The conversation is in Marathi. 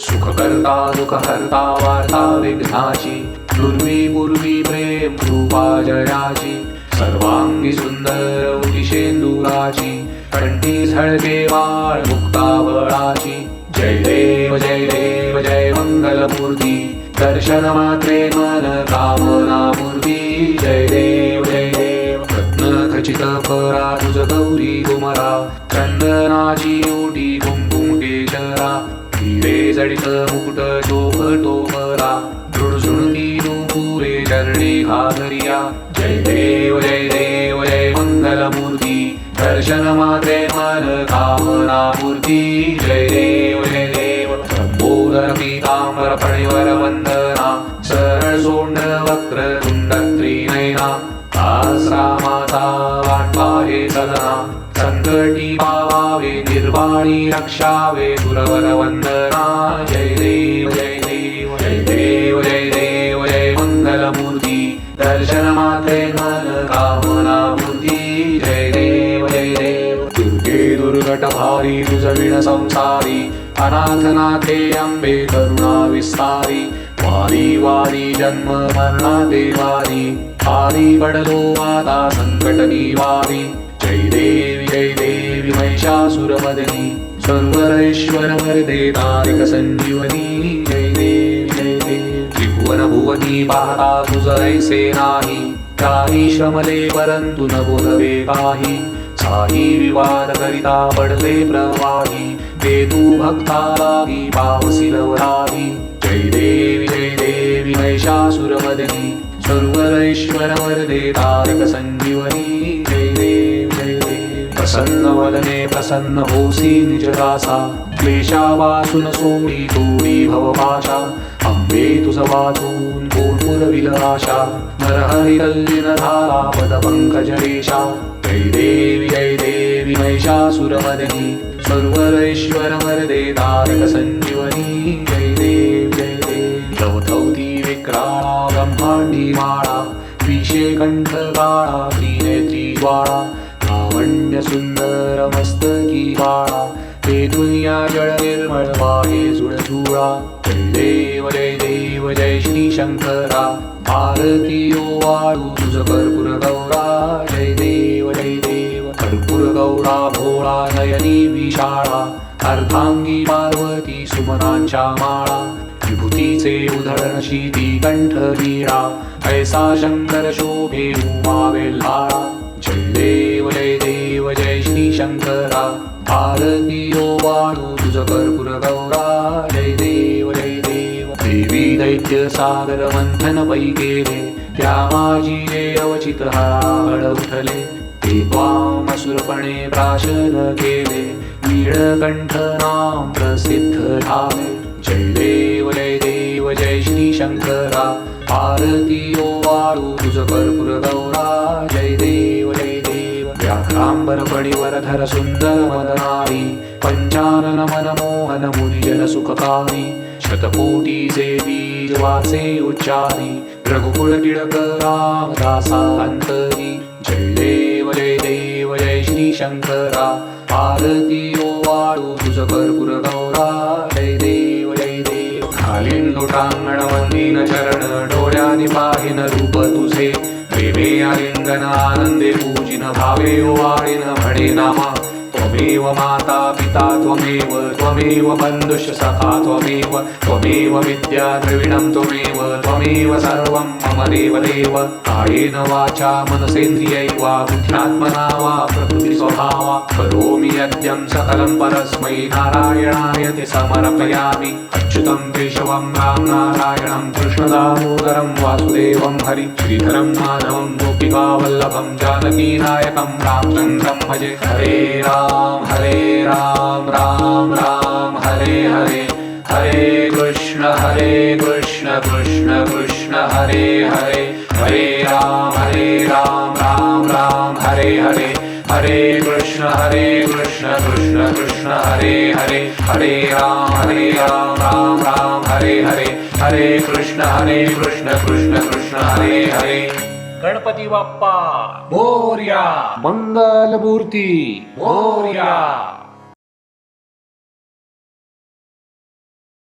सुखकर्ता दुःखहर्ता वार्ता विघ्नाची दुर्वी पूर्वी प्रेम रूपा जयाची सर्वांगी सुंदर उतिशेंदुराची कंठी झळके वाळ मुक्ता बळाची जय देव जय देव जय मंगलमूर्ती दर्शन मात्रे मन कामना मूर्ती जय देव जय देव रत्न खचित परा तुझ गौरी कुमरा चंदनाची ओटी जडित मुकुट शोभतो परा झुणझुणती नुपुरे चरणी घागरिया जय देव जय देव जय मंगलमूर्ती दर्शन मात्रे मन कामना मूर्ती जय देव जय देव संबोधन पीतांबर फणीवर वंदना सरळ सोंड वक्र तुंड आश्रामाचा वाटपा सदा. संकटी पावावे निर्वाणी रक्षावे. गुरवर वंदना. जय देव जय देव जय देव जय देव जय मंगलमूर्ती. दर्शन दुर्घट भारी तुझ संसारी अनाथनाथे अंबे करुणा विस्तारी वारी वारी जन्म मरणा देवारी हारी बडलो माता संकट निवारी जय देवी जय देवी महिषासुरमदनी सर्वरेश्वर वरदे तारिक संजीवनी जय देवी जय देवी त्रिभुवन भुवनी पाहता तुझ नाही काही श्रमले परंतु न बोलवे काही काही विवाद करिता पडले प्रवाही ते तू भक्तालागी पावसी लवराही जय देवी जय देवी महिषासुरवदनी सर्वरेश्वर वरदे तारक संजीवनी जय देवी. प्रसन्न वदने प्रसन्न होसी निजदासा। क्लेशावासून सोडी तोडी भवपाशा। अंबे तुझ वाचून कोण पुरविल आशा नरहरी जय देवी जय देवी महिषासुरमदनी सर्वरेश्वर तारकसञ्जीवनी। जय देव जय देव। चौथौती विक्राळा ब्रह्मांडी माळा विषे कण्ठकाणा काळा त्रिनेत्री ज्वाळा लावण्य सुंदर मस्तकी बाळा हे दुनिया जळ निर्मळ वाहे जुळझुळा जय देव जय देव जय श्री शंकरा. भारती ओ वाळू तुझ कर्पूर गौरा. जय देव जय देव कर्पूर गौरा भोळा नयनी विशाळा. अर्धांगी पार्वती सुमनांच्या माळा. विभूतीचे उधळण शीती कंठ वीरा ऐसा शंकर शोभे उमा वेल्हाळा. जय देव जय देव जय श्री शंकरा। भारती ओ वाळू तुझ कर्पूर गौरा। जय देव जय देव। देवी दैत्य सागर मंथन पै गेले त्या माझी जे अवचित हाड उठले। ते त्वामसुरपणे प्राशन केले नीळकंठ नाम प्रसिद्ध झाले। जय देव जय देव जय श्री शंकरा। भारती ओ वाळू तुझ कर्पूर गौरा। व्याघ्रांबर पणीवर धर सुंदर मदनारी पंचानन मनमोहन मुनिजन सुखकारी शतकोटीचे बीज वाचे उच्चारी रघुकुळ टिळक राम अंतरी जय देव जय देव जय श्री शंकरा भारती ओ वाळू तुझ कर्पूर गौरा जय देव जय देव. खालीन लोटांगण वंदीन चरण पाहिन रूप तुझे. प्रेमे पूजिन भावे वाळीन म्हणे नामा त्वमेव माता पिता त्वमेव त्वमेव बन्धुश्च सखा त्वमेव त्वमेव विद्या द्रविणं त्वमेव त्वमेव सर्वं मम देव देव कायेन वाचा मनसेन्द्रियैवा बुद्ध्यात्मना वा प्रकृतिस्वभावा करोमि यद्यं सकलं परस्मै नारायणाय ते समर्पयामि अच्युतं केशवं राम नारायणं कृष्णदामोदरं वासुदेवं हरि श्रीधरं माधवं गोपिकावल्लभं जानकीनायकं रामचन्द्रं भजे। हरे राम हरे राम राम राम हरे हरे। हरे कृष्ण हरे कृष्ण कृष्ण कृष्ण हरे हरे। हरे राम हरे राम राम राम हरे हरे हरे कृष्ण हरे कृष्ण कृष्ण कृष्ण हरे हरे हरे राम हरे राम राम राम हरे हरे हरे कृष्ण हरे कृष्ण कृष्ण कृष्ण हरे हरे। गणपती बाप्पा। मोर्या मंगल मूर्ती मोर्या